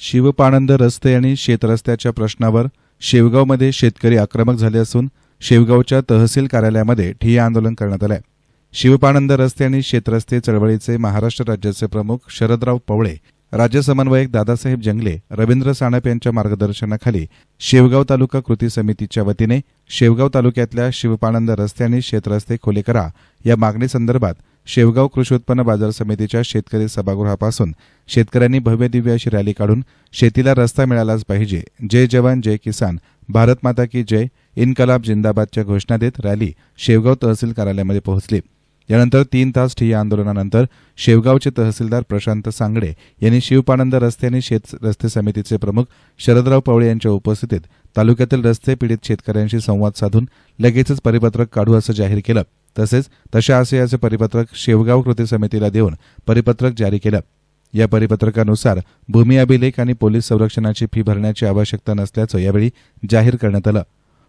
शिवपाणंद रस्ते आणि शेतरस्त्याच्या प्रश्नावर शेवगावमध्ये शेतकरी आक्रमक झाले असून शेवगावच्या तहसील कार्यालयामध्ये ठिय्या आंदोलन करण्यात आलंय. शिवपाणंद रस्ते आणि शेतरस्ते चळवळीचे महाराष्ट्र राज्याचे प्रमुख शरदराव पवळे राज्य समन्वयक दादासाहेब जंगले रवींद्र सानप यांच्या मार्गदर्शनाखाली शेवगाव तालुका कृती समितीच्या वतीने शेवगाव तालुक्यातल्या शिवपाणंद रस्ते आणि शेतरस्ते खुले करा या मागणीसंदर्भात शेवगाव कृषी उत्पन्न बाजार समितीच्या शेतकरी सभागृहापासून शेतकऱ्यांनी भव्य दिव्य अशी रॅली काढून शेतीला रस्ता मिळालाच पाहिजे. जय जवान जय किसान. भारत माता की जय. इन्कलाब जिंदाबादच्या घोषणा देत रॅली शेवगाव तहसील कार्यालयामध्ये पोहोचली. यानंतर तीन तास ठिय्या आंदोलनानंतर शेवगावचे तहसीलदार प्रशांत सांगडे यांनी शिवपानंद रस्ते आणि शेत रस्ते समितीचे प्रमुख शरदराव पवळे यांच्या उपस्थितीत तालुक्यातील रस्ते पीडित शेतकऱ्यांशी संवाद साधून लगेचच परिपत्रक काढू असं जाहीर केलं. तसेच तशा आशयाचे परिपत्रक शेवगाव कृती समितीला देऊन परिपत्रक जारी केलं. या परिपत्रकानुसार भूमी अभिलेख आणि पोलीस संरक्षणाची फी भरण्याची आवश्यकता नसल्याचं यावेळी जाहीर करण्यात आलं.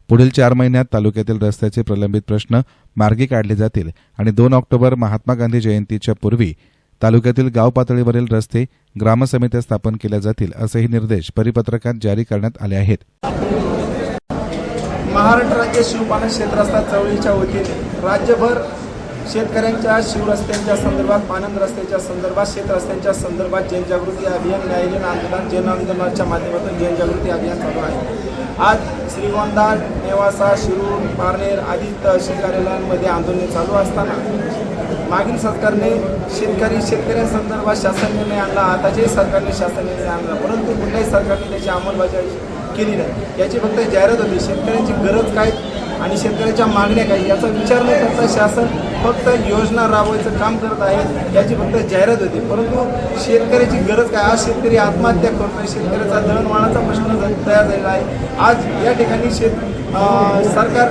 पुढील चार महिन्यात तालुक्यातील रस्त्याचे प्रलंबित प्रश्न मार्गी काढले जातील आणि दोन ऑक्टोबर महात्मा गांधी जयंतीच्या पूर्वी तालुक्यातील गाव पातळीवरील रस्ते ग्रामसमित्या स्थापन केल्या जातील असेही निर्देश परिपत्रकात जारी करण्यात आले आहेत. महाराष्ट्र राज्य शिवपालन क्षेत्रस्था चळवळीच्या वतीने. राज्यभर शेतकऱ्यांच्या शिवरस्त्यांच्या संदर्भात पानंद रस्त्याच्या संदर्भात शेतरस्त्यांच्या संदर्भात जनजागृती अभियान न्यायालयीन आंदोलन जन आंदोलनाच्या माध्यमातून जनजागृती अभियान चालू आहे. आज श्रीगोंदा नेवासा शिरूर पारनेर आदी तहसील कार्यालयांमध्ये आंदोलन चालू असताना मागील सरकारने शेतकरी शेतकऱ्यांसंदर्भात शासन निर्णय आणला. आताच्याही सरकारने शासन निर्णय आणला. परंतु कुठल्याही सरकारने त्याची अंमलबजावणी केली नाही. याची फक्त जाहिरात होती. शेतकऱ्यांची गरज काय आणि शेतकऱ्याच्या मागण्या काय याचा विचार न करता शासन फक्त योजना राबवायचं काम करत आहे याची फक्त जाहिरात होते. परंतु शेतकऱ्याची गरज काय? आज शेतकरी आत्महत्या करतोय शेतकऱ्याचा दळणवळणाचा प्रश्न तयार झालेला आहे आज या ठिकाणी शेत सरकार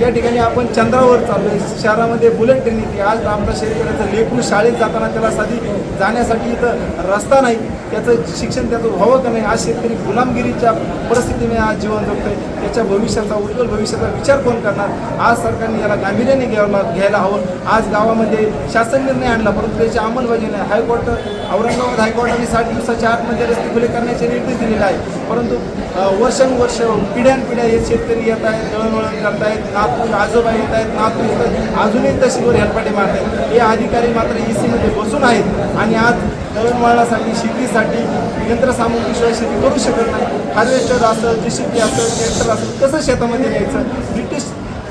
या ठिकाणी आपण चंद्रावर चाललोय शहरामध्ये बुलेट ट्रेन येते. आज आमचा शेतकऱ्याचं लेकरू शाळेत जाताना त्याला साधी जाण्यासाठी इथं रस्ता नाही. त्याचं शिक्षण त्याचं व्हावं का नाही? आज शेतकरी गुलामगिरीच्या परिस्थितीने आज जीवन जगतोय. त्याच्या भविष्याचा उज्ज्वल भविष्याचा विचार कोण करणार? आज सरकारने याला गांभीर्याने घ्यायला घ्यायला हवं. आज गावामध्ये शासन निर्णय आणला परंतु त्याची अंमलबजावणी नाही. हायकोर्ट औरंगाबाद हायकोर्टाने साठ दिवसाच्या आतमध्ये रस्ते खुले करण्याचे निर्देश दिलेले आहेत. परंतु वर्षानुवर्ष पिढ्यानपिढ्या हे शेतकरी येत आहेत दळणवळण करतायत नातू आजोबा येत आहेत नातू येत आहेत अजूनही तशीवर हेलपाटे मारत आहेत हे अधिकारी मात्र ई सीमध्ये बसून आहेत. आणि आज दळणवळणासाठी शेतीसाठी यंत्रसामुग्रीशिवाय शेती करू शकत नाही. हार्वेस्टर असेल जे शेती असेल ट्रॅक्टर असतं कसं शेतामध्ये न्यायचं?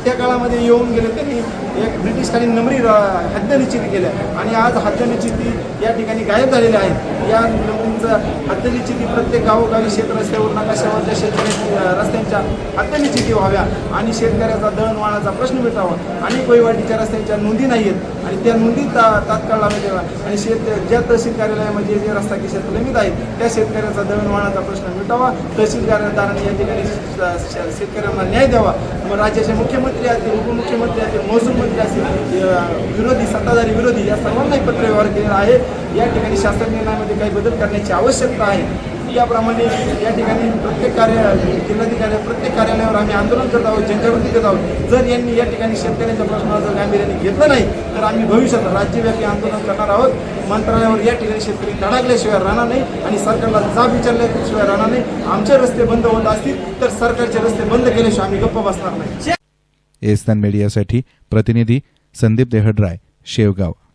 त्या काळामध्ये येऊन गेले त्यांनी एक ब्रिटिशकालीन नमरी हद्दनिश्चित केल्या आणि आज हद्दनिश्चिती या ठिकाणी गायब झालेल्या आहेत या नमरींचं हद्दनिश्चिती प्रत्येक गावोगावी शेत रस्त्यावर नकाशावरच्या शेतकरी रस्त्यांच्या हद्दनिश्चिती व्हाव्या. आणि शेतकऱ्याचा दळणवळणाचा प्रश्न मिटावा. अनेक वहिवाटीच्या रस्त्यांच्या नोंदी नाही आहेत. आणि त्या नोंदी ता तात्काळ लावण्यात याव्या. आणि शेत ज्या तहसील कार्यालयामध्ये जे रस्ता की प्रलंबित आहेत त्या शेतकऱ्याचा दळणवळणाचा प्रश्न मिटावा. तहसील कार्यालयदारांनी या ठिकाणी शेतकऱ्यांना न्याय द्यावा. मग राज्याचे मुख्यमंत्री असतील उपमुख्यमंत्री असतील महसूल मंत्री असतील विरोधी सत्ताधारी विरोधी या सर्वांनाही पत्र व्यवहार केलेला आहे. या ठिकाणी शासन निर्णयामध्ये काही बदल करण्याची आवश्यकता आहे. याप्रमाणे या ठिकाणी प्रत्येक कार्य जिल्हाधिकारी प्रत्येक कार्यालयावर आम्ही आंदोलन करत आहोत जनजागृती करत आहोत. जर यांनी या ठिकाणी शेतकऱ्यांच्या प्रश्नाला जर गांभीर्याने घेतलं नाही तर आम्ही भविष्यात राज्यव्यापी आंदोलन करणार आहोत. मंत्रालयावर या ठिकाणी शेतकरी धडाकल्याशिवाय राहणार नाही आणि सरकारला जाब विचारल्याशिवाय राहणार नाही. आमचे रस्ते बंद होत असतील तर सरकारचे रस्ते बंद केल्याशिवाय आम्ही गप्प बसणार नाही. एस्तान मीडियासाठी प्रतिनिधी संदीप देहडराय शेवगाव.